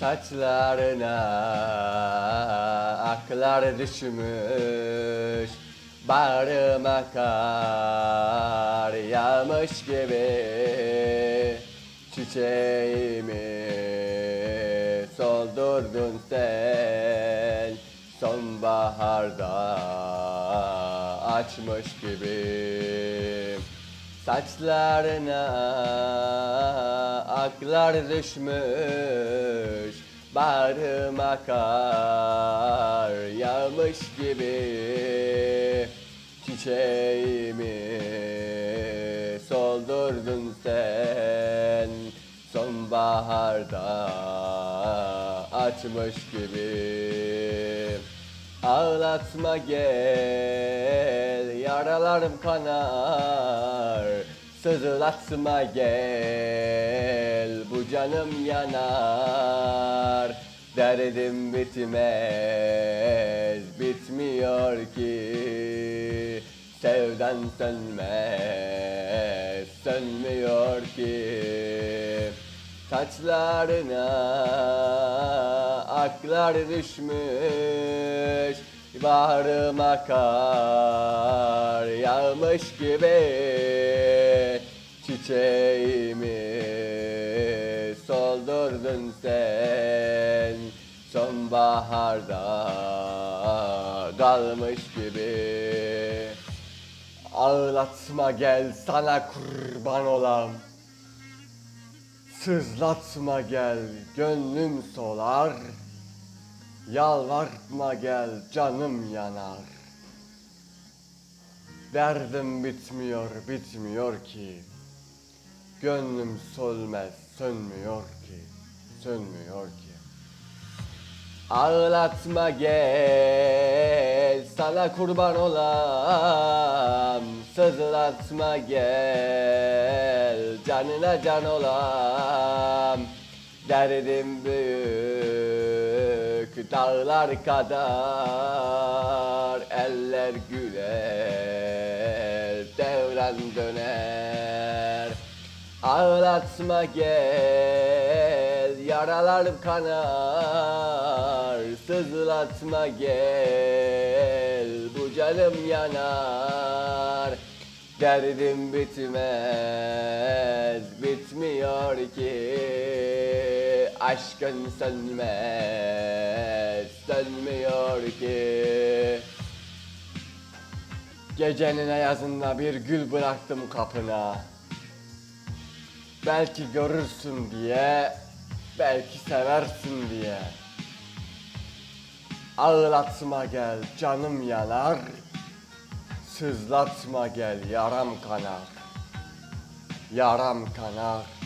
Saçlarına aklar düşmüş Bağrıma kar yağmış gibi Çiçeğimi soldurdun sen. Sonbaharda açmış gibi Saçlarına aklar düşmüş Bağrıma kar yağmış gibi. Çiçeğimi soldurdun sen Sonbaharda açmış gibi. Ağlatma gel Yaralarım kanar Sızlatma gel canım yanar. Derdim bitmez Bitmiyor ki. Sevdan sönmez Sönmüyor ki. Saçlarına aklar düşmüş Bağrıma kar yağmış gibi. Çiçeğimi soldurdun sen Sonbaharda dalmış gibi. Ağlatma gel sana kurban olam. Sızlatma gel gönlüm solar. Yalvartma gel canım yanar. Derdim bitmiyor bitmiyor ki. Gönlüm solmez sönmüyor ki Sönmüyor ki. Ağlatma gel sana kurban olam. Sızlatma gel canına can olam. Derdim büyük dağlar kadar Eller güler devran döner. Ağlatma gel Yaralarım kanar Sızlatma gel Bu canım yanar. Derdim bitmez Bitmiyor ki Aşkın sönmez Sönmüyor ki. Gecenin ayazında bir gül bıraktım kapına. Belki görürsün diye, belki seversin diye. Ağlatma gel canım yanar, sızlatma gel yaram kanar. Yaram kanar.